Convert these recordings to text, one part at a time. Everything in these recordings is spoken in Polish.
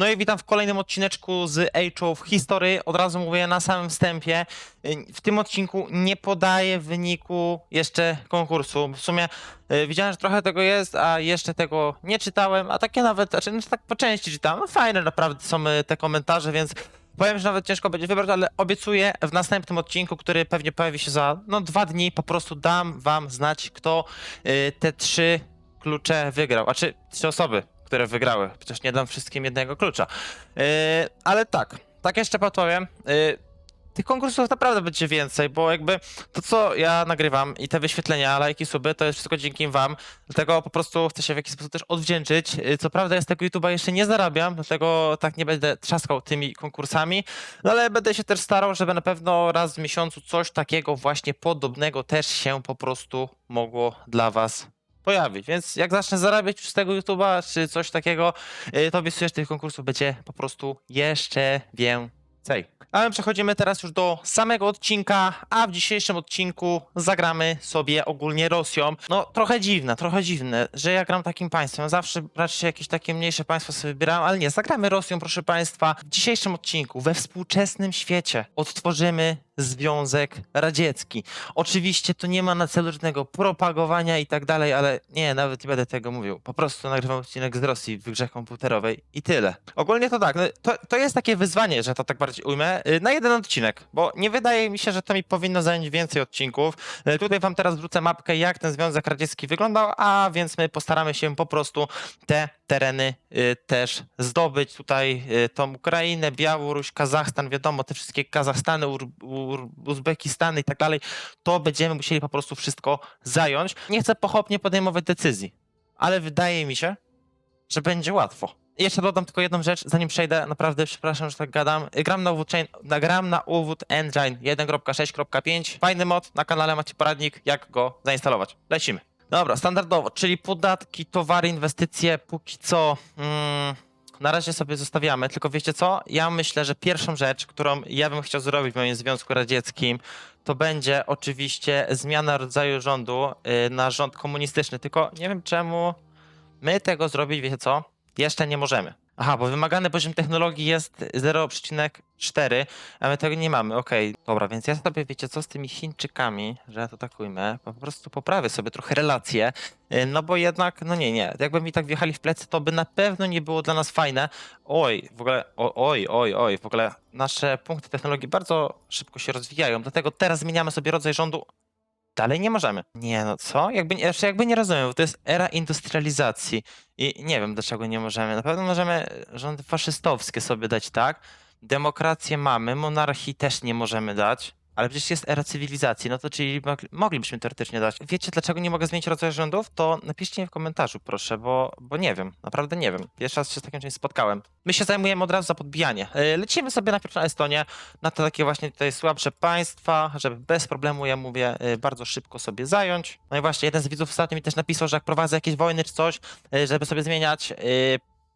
No i witam w kolejnym odcineczku z Age of History. Od razu mówię na samym wstępie, y, w tym odcinku nie podaję wyniku jeszcze konkursu. W sumie y, widziałem, że trochę tego jest, a jeszcze tego nie czytałem, a takie nawet, znaczy no, tak po części czytałem. No, fajne naprawdę są y, te komentarze, więc powiem, że nawet ciężko będzie wybrać, ale obiecuję w następnym odcinku, który pewnie pojawi się za no, dwa dni, po prostu dam wam znać, kto y, te trzy klucze wygrał. A czy trzy osoby, które wygrały. Przecież nie dam wszystkim jednego klucza. Yy, ale tak, tak jeszcze powiem. Yy, tych konkursów naprawdę będzie więcej, bo jakby to, co ja nagrywam i te wyświetlenia, lajki, suby, to jest wszystko dzięki wam. Dlatego po prostu chcę się w jakiś sposób też odwdzięczyć. Yy, Co prawda ja z tego YouTube'a jeszcze nie zarabiam, dlatego tak nie będę trzaskał tymi konkursami, no ale będę się też starał, żeby na pewno raz w miesiącu coś takiego właśnie podobnego też się po prostu mogło dla was pojawić. Więc jak zacznę zarabiać już z tego YouTube'a czy coś takiego, yy, to obiecuję, że tych konkursów będzie po prostu jeszcze więcej. A my przechodzimy teraz już do samego odcinka, a w dzisiejszym odcinku zagramy sobie ogólnie Rosją. No trochę dziwne, trochę dziwne, że ja gram takim państwem. Zawsze raczej jakieś takie mniejsze państwa sobie wybierałem, ale nie, zagramy Rosją, proszę państwa. W dzisiejszym odcinku we współczesnym świecie odtworzymy Związek Radziecki. Oczywiście to nie ma na celu żadnego propagowania i tak dalej, ale nie, nawet nie będę tego mówił. Po prostu nagrywam odcinek z Rosji w grze komputerowej i tyle. Ogólnie to tak, no, to, to jest takie wyzwanie, że to tak bardziej ujmę, y, na jeden odcinek, bo nie wydaje mi się, że to mi powinno zająć więcej odcinków. Y, Tutaj wam teraz wrócę mapkę, jak ten Związek Radziecki wyglądał, a więc my postaramy się po prostu te tereny y, też zdobyć. Tutaj tą Ukrainę, Białoruś, Kazachstan, wiadomo, te wszystkie Kazachstany, Uzbekistany i tak dalej, to będziemy musieli po prostu wszystko zająć. Nie chcę pochopnie podejmować decyzji, ale wydaje mi się, że będzie łatwo. Jeszcze dodam tylko jedną rzecz, zanim przejdę, naprawdę przepraszam, że tak gadam. Gram na UWT, Chain, gram na UWT Engine 1.6.5. Fajny mod, na kanale macie poradnik, jak go zainstalować. Lecimy. Dobra, standardowo, czyli podatki, towary, inwestycje, póki co mm, na razie sobie zostawiamy, tylko wiecie co? Ja myślę, że pierwszą rzecz, którą ja bym chciał zrobić w moim Związku Radzieckim, to będzie oczywiście zmiana rodzaju rządu y, na rząd komunistyczny, tylko nie wiem czemu my tego zrobić, wiecie co? Jeszcze nie możemy. Aha, bo wymagany poziom technologii jest 0,4, a my tego nie mamy. Okej, dobra, więc ja sobie, wiecie co, z tymi Chińczykami, że tak ujmę, po prostu poprawię sobie trochę relacje, y, no bo jednak, no nie, nie, jakby mi tak wjechali w plecy, to by na pewno nie było dla nas fajne. Oj, w ogóle, o, oj, oj, oj, w ogóle nasze punkty technologii bardzo szybko się rozwijają, dlatego teraz zmieniamy sobie rodzaj rządu Dalej nie możemy. Nie, no co? Jakby, nie- znaczy jakby nie rozumiem, bo to jest era industrializacji i nie wiem dlaczego nie możemy. Na pewno możemy rządy faszystowskie sobie dać, tak? Demokrację mamy, monarchii też nie możemy dać, ale przecież jest era cywilizacji, no to czyli mogli- moglibyśmy teoretycznie dać. Wiecie dlaczego nie mogę zmienić rodzaju rządów? To napiszcie mi w komentarzu proszę, bo, bo nie wiem, naprawdę nie wiem. Pierwszy raz się z takim czymś spotkałem. My się zajmujemy od razu za podbijanie. Yy, Lecimy sobie najpierw na Estonię, na te takie właśnie tutaj słabsze państwa, żeby bez problemu, ja mówię, y, bardzo szybko sobie zająć. No i właśnie, jeden z widzów ostatnio mi też napisał, że jak prowadzę jakieś wojny czy coś, y, żeby sobie zmieniać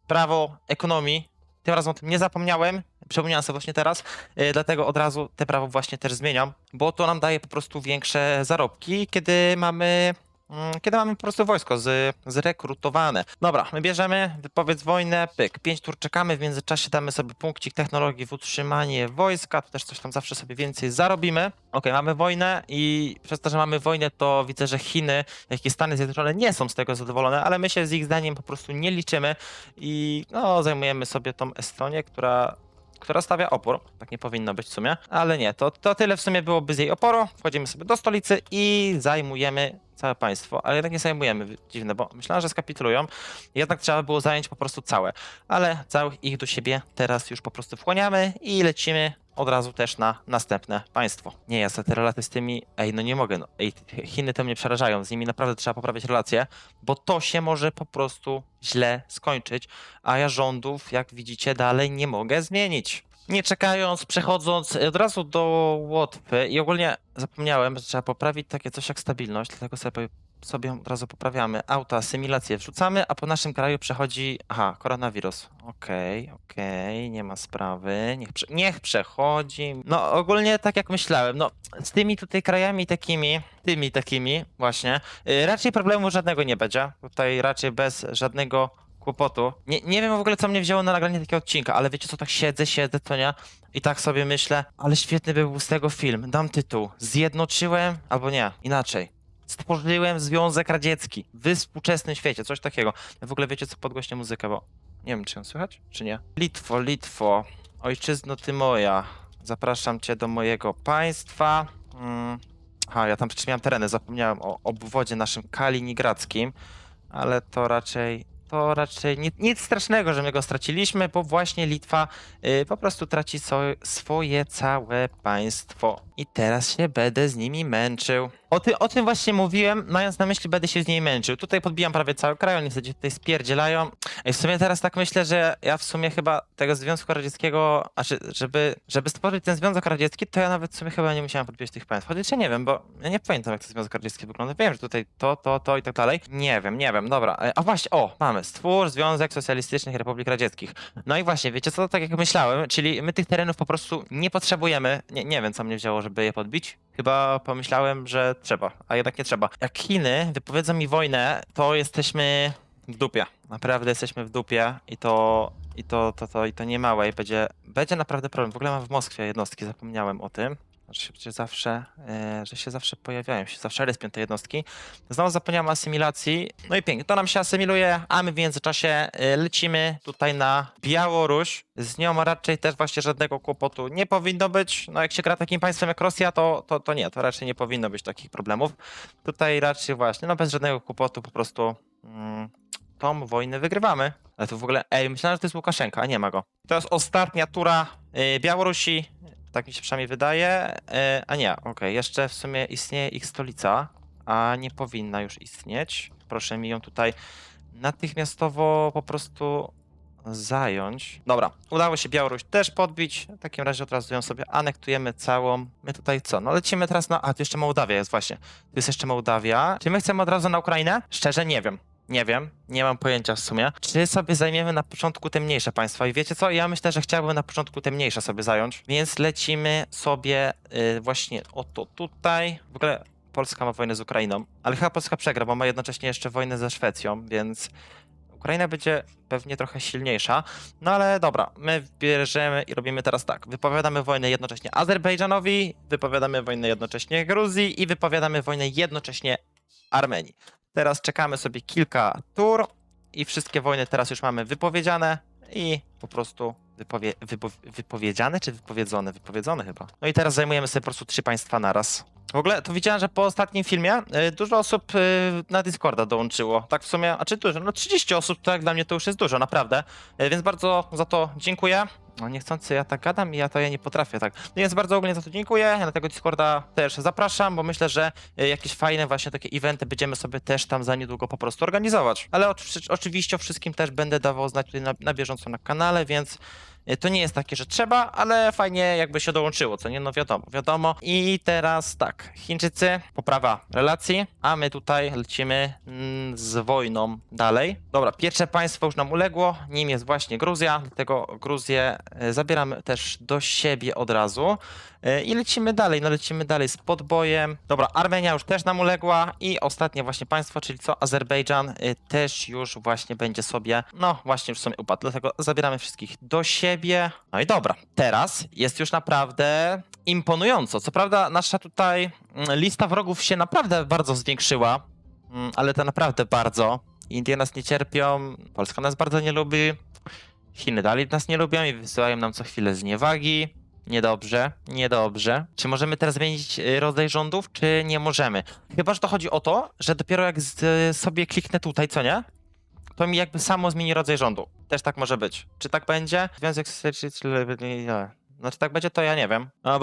prawo ekonomii, tym razem o tym nie zapomniałem, przypomniałem sobie właśnie teraz, y, dlatego od razu te prawo właśnie też zmieniam, bo to nam daje po prostu większe zarobki, kiedy mamy Mm, Kiedy mamy po prostu wojsko z, zrekrutowane. Dobra, my bierzemy, wypowiedz wojnę, pyk, pięć tur czekamy, w międzyczasie damy sobie punkcik technologii w utrzymanie wojska, tu też coś tam zawsze sobie więcej zarobimy. Okej, mamy wojnę i przez to, że mamy wojnę, to widzę, że Chiny, jak i Stany Zjednoczone nie są z tego zadowolone, ale my się z ich zdaniem po prostu nie liczymy i no, zajmujemy sobie tą Estonię, która która stawia opór. Tak nie powinno być w sumie, ale nie, to, to tyle w sumie byłoby z jej oporu. Wchodzimy sobie do stolicy i zajmujemy całe państwo, ale jednak nie zajmujemy, dziwne, bo myślałem, że skapitulują. Jednak trzeba było zająć po prostu całe, ale całych ich do siebie teraz już po prostu wchłaniamy i lecimy od razu też na następne państwo. Nie, ja te relacje z tymi, ej, no nie mogę, no, ej, Chiny to mnie przerażają, z nimi naprawdę trzeba poprawiać relacje, bo to się może po prostu źle skończyć, a ja rządów, jak widzicie, dalej nie mogę zmienić. Nie czekając, przechodząc od razu do Łotwy i ogólnie zapomniałem, że trzeba poprawić takie coś jak stabilność, dlatego sobie, sobie od razu poprawiamy. Auto, asymilację wrzucamy, a po naszym kraju przechodzi, aha, koronawirus. Okej, okej, nie ma sprawy, niech, prze, niech przechodzi. No ogólnie tak jak myślałem, no z tymi tutaj krajami takimi, tymi takimi właśnie, y, raczej problemu żadnego nie będzie. Tutaj raczej bez żadnego kłopotu. Nie, nie wiem w ogóle, co mnie wzięło na nagranie takiego odcinka, ale wiecie co, tak siedzę, siedzę, co nie? I tak sobie myślę, ale świetny by był z tego film. Dam tytuł. Zjednoczyłem, albo nie, inaczej. Stworzyłem Związek Radziecki w współczesnym świecie, coś takiego. W ogóle wiecie co, podgłośnie muzykę, bo nie wiem, czy ją słychać, czy nie. Litwo, Litwo, ojczyzno ty moja, zapraszam cię do mojego państwa. Mm. Aha, ja tam przecież miałem tereny, zapomniałem o obwodzie naszym kaliningradzkim, ale to raczej, to raczej nic, nic strasznego, że my go straciliśmy, bo właśnie Litwa y, po prostu traci so, swoje całe państwo. I teraz się będę z nimi męczył. O, ty, o tym właśnie mówiłem, mając na myśli, będę się z nimi męczył. Tutaj podbijam prawie cały kraj, oni sobie tutaj spierdzielają. I w sumie teraz tak myślę, że ja w sumie chyba tego Związku Radzieckiego, a czy, żeby, żeby stworzyć ten Związek Radziecki, to ja nawet w sumie chyba nie musiałem podbijać tych państw. Chociaż ja nie wiem, bo ja nie pamiętam, jak ten Związek Radziecki wygląda. Wiem, że tutaj to, to, to i tak dalej. Nie wiem, nie wiem, dobra. E, A właśnie, o, mamy. Stwórz Związek Socjalistycznych Republik Radzieckich. No i właśnie, wiecie co, tak jak myślałem, czyli my tych terenów po prostu nie potrzebujemy. Nie, nie wiem, co mnie wzięło, żeby je podbić. Chyba pomyślałem, że trzeba, a jednak nie trzeba. Jak Chiny wypowiedzą mi wojnę, to jesteśmy w dupie. Naprawdę jesteśmy w dupie i to, i to, to, to, i to nie małe. I będzie, będzie naprawdę problem. W ogóle mam w Moskwie jednostki, zapomniałem o tym. Że się zawsze, e, że się zawsze pojawiają, się zawsze respią te jednostki. Znowu zapomniałem o asymilacji. No i pięknie, to nam się asymiluje, a my w międzyczasie e, lecimy tutaj na Białoruś. Z nią raczej też właśnie żadnego kłopotu nie powinno być. No jak się gra takim państwem jak Rosja, to, to, to nie, to raczej nie powinno być takich problemów. Tutaj raczej właśnie, no bez żadnego kłopotu po prostu mm, tą wojnę wygrywamy. Ale to w ogóle, ej, myślałem, że to jest Łukaszenka, a nie ma go. Jest ostatnia tura y, Białorusi, tak mi się przynajmniej wydaje. Y, a nie, okej, jeszcze w sumie istnieje ich stolica, a nie powinna już istnieć. Proszę mi ją tutaj natychmiastowo po prostu zająć. Dobra, udało się Białoruś też podbić. W takim razie od razu ją sobie anektujemy całą. My tutaj co? No lecimy teraz na... A, tu jeszcze Mołdawia jest właśnie. Tu jest jeszcze Mołdawia. Czy my chcemy od razu na Ukrainę? Szczerze nie wiem. Nie wiem, nie mam pojęcia w sumie. Czy sobie zajmiemy na początku te mniejsze państwa? I wiecie co? Ja myślę, że chciałbym na początku te mniejsze sobie zająć. Więc lecimy sobie y, właśnie oto tutaj. W ogóle Polska ma wojnę z Ukrainą, ale chyba Polska przegra, bo ma jednocześnie jeszcze wojnę ze Szwecją, więc Ukraina będzie pewnie trochę silniejsza. No ale dobra, my bierzemy i robimy teraz tak. Wypowiadamy wojnę jednocześnie Azerbejdżanowi, wypowiadamy wojnę jednocześnie Gruzji i wypowiadamy wojnę jednocześnie Armenii. Teraz czekamy sobie kilka tur i wszystkie wojny teraz już mamy wypowiedziane i po prostu wypowie, wypo, wypowiedziane czy wypowiedzone? Wypowiedzone chyba. No i teraz zajmujemy sobie po prostu trzy państwa naraz. W ogóle to widziałem, że po ostatnim filmie y, dużo osób y, na Discorda dołączyło. Tak w sumie, a czy dużo? No 30 osób, to jak dla mnie to już jest dużo, naprawdę. Y, więc bardzo za to dziękuję. No niechcący ja tak gadam i ja to ja nie potrafię tak. No więc bardzo ogólnie za to dziękuję. Na tego Discorda też zapraszam, bo myślę, że y, jakieś fajne właśnie takie eventy będziemy sobie też tam za niedługo po prostu organizować. Ale oczy- oczywiście o wszystkim też będę dawał znać tutaj na, na bieżąco na kanale, więc to nie jest takie, że trzeba, ale fajnie jakby się dołączyło, co nie? No wiadomo, wiadomo. I teraz tak, Chińczycy, poprawa relacji, a my tutaj lecimy mm, z wojną dalej. Dobra, pierwsze państwo już nam uległo, nim jest właśnie Gruzja, dlatego Gruzję e, zabieramy też do siebie od razu. E, I lecimy dalej, no lecimy dalej z podbojem. Dobra, Armenia już też nam uległa i ostatnie właśnie państwo, czyli co? Azerbejdżan e, też już właśnie będzie sobie, no właśnie już w sumie upadł, dlatego zabieramy wszystkich do siebie. No i dobra, teraz jest już naprawdę imponująco. Co prawda nasza tutaj mm, lista wrogów się naprawdę bardzo zwiększyła, mm, ale to naprawdę bardzo. Indie nas nie cierpią, Polska nas bardzo nie lubi, Chiny dalej nas nie lubią i wysyłają nam co chwilę zniewagi. Niedobrze, niedobrze. Czy możemy teraz zmienić y, rodzaj rządów, czy nie możemy? Chyba, że to chodzi o to, że dopiero jak z, sobie kliknę tutaj, co nie? To mi jakby samo zmieni rodzaj rządu. Też tak może być. Czy tak będzie? Związek Socjalistyczny... No czy tak będzie, to ja nie wiem. No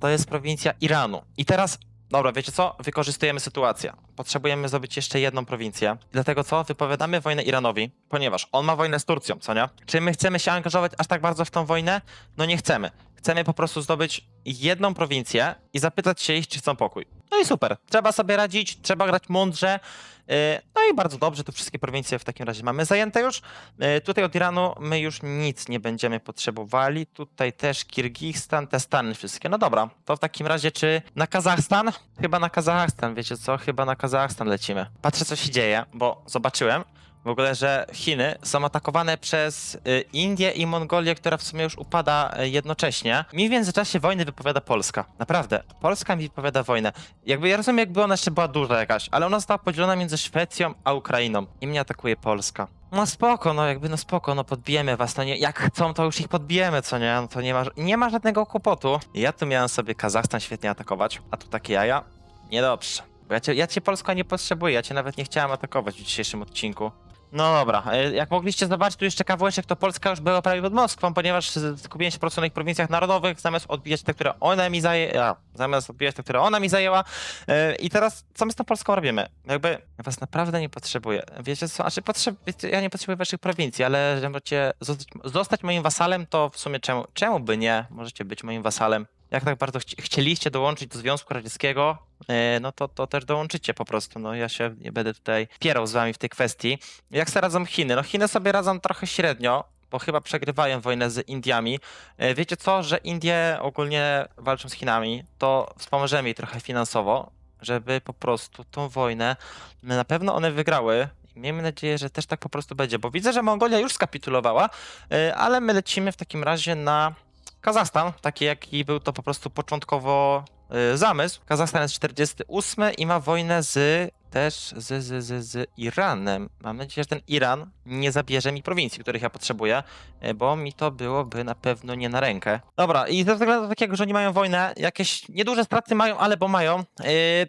to jest prowincja Iranu. I teraz, dobra, wiecie co? Wykorzystujemy sytuację. Potrzebujemy zdobyć jeszcze jedną prowincję. Dlatego co? Wypowiadamy wojnę Iranowi, ponieważ on ma wojnę z Turcją, co nie? Czy my chcemy się angażować aż tak bardzo w tą wojnę? No nie chcemy. Chcemy po prostu zdobyć jedną prowincję i zapytać się ich, czy chcą pokój. No i super. Trzeba sobie radzić, trzeba grać mądrze. Yy, No i bardzo dobrze, tu wszystkie prowincje w takim razie mamy zajęte już. Yy, Tutaj od Iranu my już nic nie będziemy potrzebowali. Tutaj też Kirgistan, te Stany wszystkie. No dobra, to w takim razie czy na Kazachstan? Chyba na Kazachstan, wiecie co? Chyba na Kazachstan lecimy. Patrzę co się dzieje, bo zobaczyłem, w ogóle, że Chiny są atakowane przez y, Indię i Mongolię, która w sumie już upada y, jednocześnie. Mi w międzyczasie wojny wypowiada Polska. Naprawdę. Polska mi wypowiada wojnę. Jakby ja rozumiem, jakby ona jeszcze była duża jakaś, ale ona została podzielona między Szwecją a Ukrainą. I mnie atakuje Polska. No spoko, no jakby no spoko, no podbijemy was, no nie, jak chcą, to już ich podbijemy, co nie, no to nie ma, nie ma żadnego kłopotu. Ja tu miałem sobie Kazachstan świetnie atakować, a tu takie jaja, niedobrze. Bo ja cię, ja cię Polska nie potrzebuję, ja cię nawet nie chciałem atakować w dzisiejszym odcinku. No dobra, e, jak mogliście zobaczyć, tu jeszcze kawałeczek, to Polska już była prawie pod Moskwą, ponieważ e, skupiłem się po prostu na ich prowincjach narodowych, zamiast odbijać te, które ona mi zajęła, zamiast odbijać te, które ona mi zajęła. E, I teraz, co my z tą Polską robimy? Jakby, ja was naprawdę nie potrzebuję. Wiecie co, znaczy, potrzeb, ja nie potrzebuję waszych prowincji, ale że możecie zostać, zostać moim wasalem, to w sumie czemu, czemu by nie? Możecie być moim wasalem. Jak tak bardzo chci- chcieliście dołączyć do Związku Radzieckiego, e, no to, to też dołączycie po prostu. No ja się nie będę tutaj pierał z wami w tej kwestii. Jak sobie radzą Chiny? No Chiny sobie radzą trochę średnio, bo chyba przegrywają wojnę z Indiami. E, Wiecie co, że Indie ogólnie walczą z Chinami, to wspomożemy jej trochę finansowo, żeby po prostu tą wojnę, no na pewno one wygrały. Miejmy nadzieję, że też tak po prostu będzie, bo widzę, że Mongolia już skapitulowała, e, ale my lecimy w takim razie na Kazachstan, taki jaki był to po prostu początkowo y, zamysł. Kazachstan jest 48 i ma wojnę z też z, z, z, z Iranem. Mam nadzieję, że ten Iran nie zabierze mi prowincji, których ja potrzebuję, y, bo mi to byłoby na pewno nie na rękę. Dobra, i ze względu na takiego, że oni mają wojnę, jakieś nieduże straty mają, ale bo mają, y,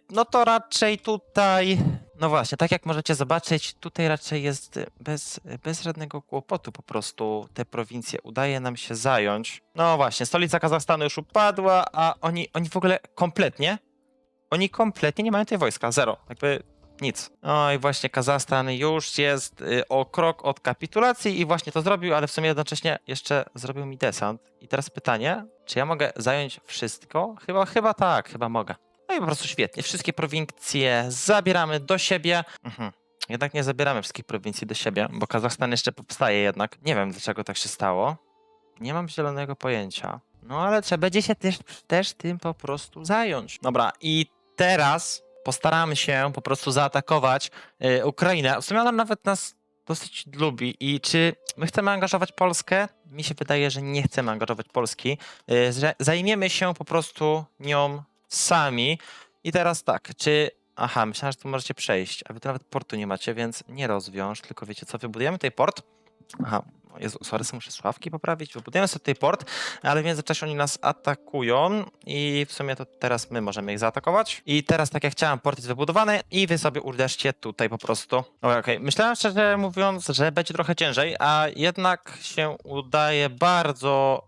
no to raczej tutaj no właśnie, tak jak możecie zobaczyć, tutaj raczej jest bez, bez żadnego kłopotu po prostu te prowincje udaje nam się zająć. No właśnie, stolica Kazachstanu już upadła, a oni, oni w ogóle kompletnie, oni kompletnie nie mają tej wojska, zero, jakby nic. No i właśnie Kazachstan już jest y, o krok od kapitulacji i właśnie to zrobił, ale w sumie jednocześnie jeszcze zrobił mi desant. I teraz pytanie, czy ja mogę zająć wszystko? Chyba, chyba tak, chyba mogę. No i po prostu świetnie. Wszystkie prowincje zabieramy do siebie. Mhm. Jednak nie zabieramy wszystkich prowincji do siebie, bo Kazachstan jeszcze powstaje jednak. Nie wiem, dlaczego tak się stało. Nie mam zielonego pojęcia. No ale trzeba będzie się też, też tym po prostu zająć. Dobra, i teraz postaramy się po prostu zaatakować y, Ukrainę. W sumie ona nawet nas dosyć lubi. I czy my chcemy angażować Polskę? Mi się wydaje, że nie chcemy angażować Polski. Y, zajmiemy się po prostu nią sami. I teraz tak, czy. Aha, myślałem, że tu możecie przejść, a wy tu nawet portu nie macie, więc nie rozwiąż, tylko wiecie co, wybudujemy tutaj port. Aha, Jezu, sorry, muszę sławki poprawić. Wybudujemy sobie tutaj port, ale w międzyczasie oni nas atakują i w sumie to teraz my możemy ich zaatakować. I teraz, tak jak chciałem, port jest wybudowany i wy sobie uderzcie tutaj po prostu. Okej, okay. myślałem szczerze mówiąc, że będzie trochę ciężej, a jednak się udaje bardzo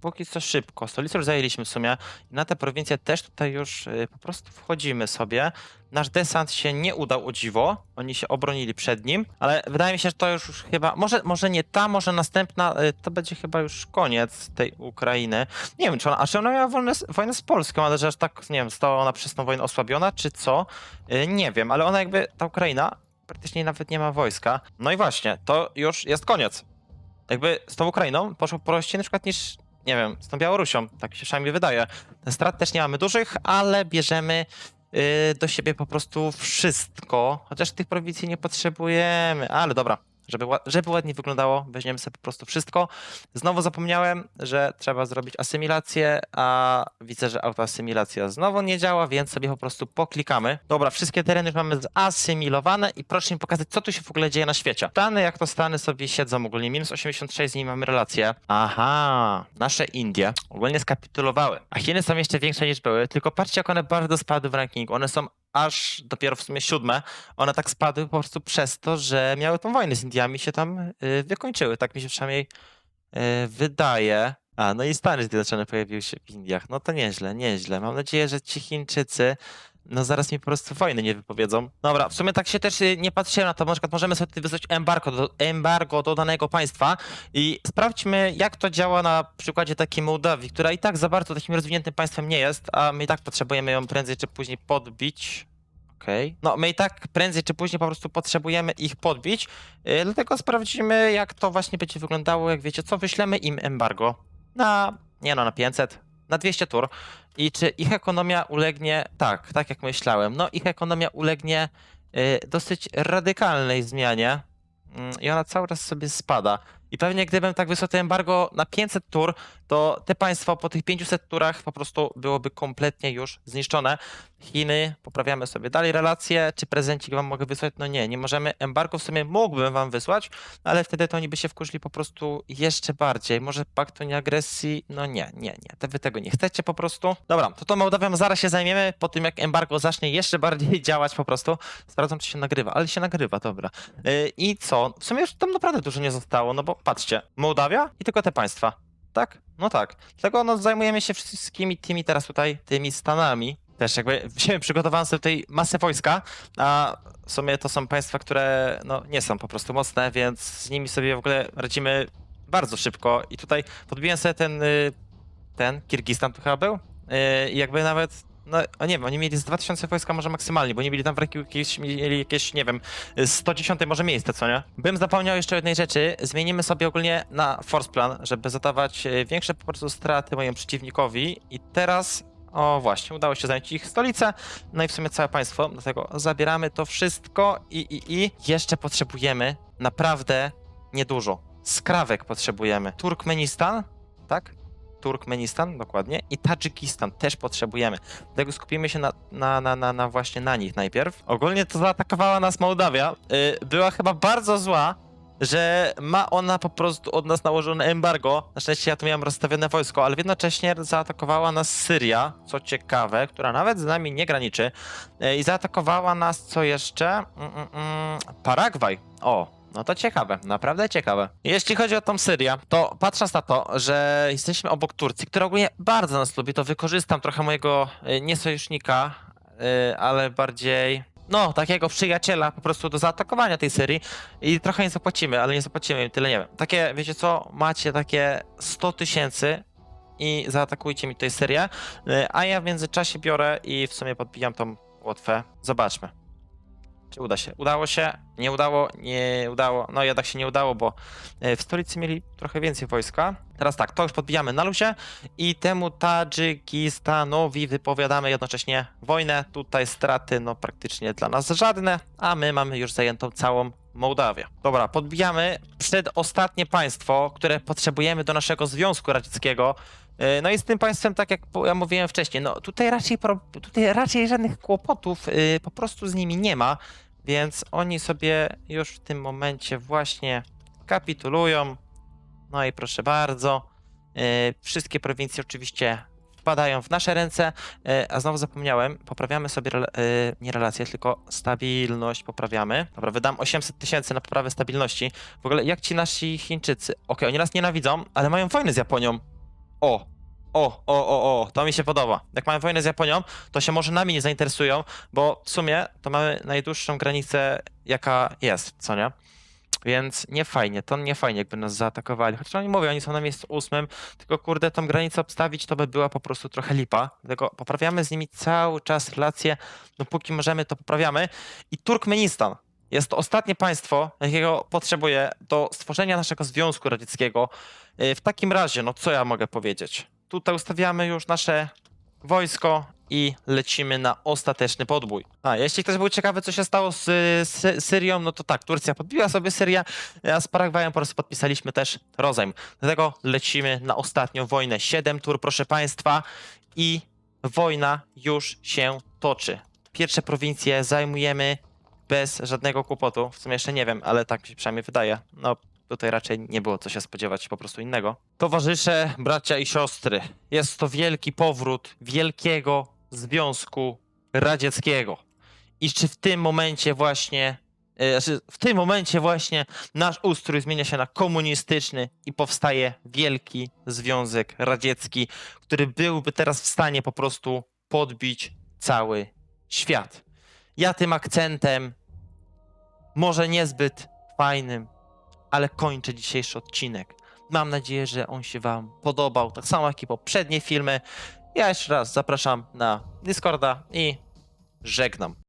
póki co szybko. Stolicę już zajęliśmy w sumie na te prowincje też tutaj już y, po prostu wchodzimy sobie. Nasz desant się nie udał o dziwo, oni się obronili przed nim, ale wydaje mi się, że to już, chyba, może, może nie ta, może następna, y, to będzie chyba już koniec tej Ukrainy. Nie wiem, czy ona, a czy ona miała wojnę, z- wojnę z Polską, ale że aż tak, nie wiem, została ona przez tą wojnę osłabiona, czy co? Y, Nie wiem, ale ona jakby, ta Ukraina praktycznie nawet nie ma wojska. No i właśnie, to już jest koniec jakby z tą Ukrainą poszło prościej na przykład niż, nie wiem, z tą Białorusią, tak się przynajmniej wydaje. Strat też nie mamy dużych, ale bierzemy y, do siebie po prostu wszystko, chociaż tych prowincji nie potrzebujemy, ale dobra. Żeby, żeby ładnie wyglądało, weźmiemy sobie po prostu wszystko. Znowu zapomniałem, że trzeba zrobić asymilację, a widzę, że autoasymilacja znowu nie działa, więc sobie po prostu poklikamy. Dobra, wszystkie tereny już mamy zasymilowane i proszę mi pokazać, co tu się w ogóle dzieje na świecie. Stany, jak to Stany sobie siedzą ogólnie, minus 86 z nimi mamy relację. Aha, nasze Indie ogólnie skapitulowały, a Chiny są jeszcze większe niż były, tylko patrzcie, jak one bardzo spadły w rankingu. One są aż dopiero w sumie siódme. One tak spadły po prostu przez to, że miały tą wojnę z Indiami się tam y, wykończyły. Tak mi się przynajmniej y, wydaje. A, no i Stany Zjednoczone pojawiły się w Indiach. No to nieźle, nieźle. Mam nadzieję, że ci Chińczycy no zaraz mi po prostu wojny nie wypowiedzą. Dobra, w sumie tak się też y, nie patrzyłem na to, na przykład możemy sobie wysłać embargo do, embargo do danego państwa i sprawdźmy jak to działa na przykładzie takiej Mołdawii, która i tak za bardzo takim rozwiniętym państwem nie jest, a my i tak potrzebujemy ją prędzej czy później podbić. Okej. No, my i tak prędzej czy później po prostu potrzebujemy ich podbić, yy, dlatego sprawdzimy, jak to właśnie będzie wyglądało, jak wiecie co, wyślemy im embargo na, nie no, na 500, na 200 tur i czy ich ekonomia ulegnie, tak, tak jak myślałem, no ich ekonomia ulegnie yy, dosyć radykalnej zmianie, mm, i ona cały czas sobie spada. I pewnie gdybym tak to embargo na 500 tur, to te państwo po tych 500 turach po prostu byłoby kompletnie już zniszczone. Chiny, poprawiamy sobie dalej relacje. Czy prezencik wam mogę wysłać? No nie, nie możemy. Embargo w sumie mógłbym wam wysłać, ale wtedy to oni by się wkurzyli po prostu jeszcze bardziej. Może paktu nie agresji? No nie, nie, nie. Te wy tego nie chcecie po prostu. Dobra, to to Mołdawią zaraz się zajmiemy, po tym jak embargo zacznie jeszcze bardziej działać po prostu. Sprawdzam, czy się nagrywa, ale się nagrywa, dobra. Yy, I co? W sumie już tam naprawdę dużo nie zostało, no bo patrzcie, Mołdawia i tylko te państwa. Tak? No tak. Dlatego no, zajmujemy się wszystkimi tymi teraz tutaj, tymi stanami. Też jakby wziąłem, przygotowałem sobie tutaj masę wojska, a w sumie to są państwa, które no, nie są po prostu mocne, więc z nimi sobie w ogóle radzimy bardzo szybko. I tutaj podbiłem sobie ten, y, ten, Kirgistan tu chyba był. Y, I jakby nawet, no a nie wiem, oni mieli z 2000 wojska może maksymalnie, bo nie mieli tam w ręku jakieś, mieli jakieś, nie wiem, 110 może miejsce, co nie? Bym zapomniał jeszcze jednej rzeczy. Zmienimy sobie ogólnie na force plan, żeby zadawać e, większe po prostu straty mojemu przeciwnikowi. I teraz, o właśnie, udało się zająć ich stolicę, no i w sumie całe państwo. Dlatego zabieramy to wszystko i, i, i jeszcze potrzebujemy naprawdę niedużo. Skrawek potrzebujemy. Turkmenistan, tak? Turkmenistan, dokładnie, i Tadżykistan też potrzebujemy. Dlatego skupimy się na, na, na, na, na właśnie na nich najpierw. Ogólnie to zaatakowała nas Mołdawia. Yy, była chyba bardzo zła, że ma ona po prostu od nas nałożone embargo. Na szczęście ja tu miałem rozstawione wojsko, ale jednocześnie zaatakowała nas Syria, co ciekawe, która nawet z nami nie graniczy. Yy, I zaatakowała nas co jeszcze? Mm, mm, mm, Paragwaj. O, no to ciekawe, naprawdę ciekawe. Jeśli chodzi o tą Syrię, to patrząc na to, że jesteśmy obok Turcji, która ogólnie bardzo nas lubi, to wykorzystam trochę mojego y, nie sojusznika, y, ale bardziej. No, takiego przyjaciela po prostu do zaatakowania tej Syrii i trochę nie zapłacimy, ale nie zapłacimy im tyle, nie wiem. Takie, wiecie co, macie takie 100 tysięcy i zaatakujcie mi tutaj Syrię, y, a ja w międzyczasie biorę i w sumie podbijam tą Łotwę. Zobaczmy. Czy uda się? Udało się? Nie udało? Nie udało. No jednak się nie udało, bo e, w stolicy mieli trochę więcej wojska. Teraz tak, to już podbijamy na luzie i temu Tadżykistanowi wypowiadamy jednocześnie wojnę. Tutaj straty no praktycznie dla nas żadne, a my mamy już zajętą całą Mołdawię. Dobra, podbijamy przedostatnie państwo, które potrzebujemy do naszego Związku Radzieckiego. E, No i z tym państwem, tak jak ja mówiłem wcześniej, no tutaj raczej, tutaj raczej żadnych kłopotów y, po prostu z nimi nie ma, więc oni sobie już w tym momencie właśnie kapitulują. No i proszę bardzo, y, wszystkie prowincje oczywiście wpadają w nasze ręce, a znowu zapomniałem, poprawiamy sobie, nie relacje, tylko stabilność poprawiamy. Dobra, wydam 800 tysięcy na poprawę stabilności. W ogóle jak ci nasi Chińczycy? Okej, oni nas nienawidzą, ale mają wojnę z Japonią. O, o, o, o, o, to mi się podoba. Jak mamy wojnę z Japonią, to się może nami nie zainteresują, bo w sumie to mamy najdłuższą granicę, jaka jest, co nie? Więc nie fajnie, to nie fajnie, jakby nas zaatakowali. Chociaż oni mówią, oni są na miejscu ósmym, tylko kurde, tą granicę obstawić to by była po prostu trochę lipa. Dlatego poprawiamy z nimi cały czas relacje, dopóki możemy, to poprawiamy. I Turkmenistan jest to ostatnie państwo, jakiego potrzebuję do stworzenia naszego Związku Radzieckiego. Yy, W takim razie, no co ja mogę powiedzieć? Tutaj ustawiamy już nasze wojsko i lecimy na ostateczny podbój. A, jeśli ktoś był ciekawy, co się stało z, z Syrią, no to tak, Turcja podbiła sobie Syrię, a z Paragwajem po prostu podpisaliśmy też rozejm. Dlatego lecimy na ostatnią wojnę. Siedem tur, proszę Państwa, i wojna już się toczy. Pierwsze prowincje zajmujemy bez żadnego kłopotu. W sumie jeszcze nie wiem, ale tak mi się przynajmniej wydaje. No, tutaj raczej nie było co się spodziewać po prostu innego. Towarzysze, bracia i siostry, jest to wielki powrót wielkiego Związku Radzieckiego. I czy w tym momencie właśnie, e, znaczy w tym momencie właśnie nasz ustrój zmienia się na komunistyczny i powstaje wielki Związek Radziecki, który byłby teraz w stanie po prostu podbić cały świat. Ja tym akcentem, może niezbyt fajnym, ale kończę dzisiejszy odcinek. Mam nadzieję, że on się Wam podobał, tak samo jak i poprzednie filmy. Ja jeszcze raz zapraszam na Discorda i żegnam.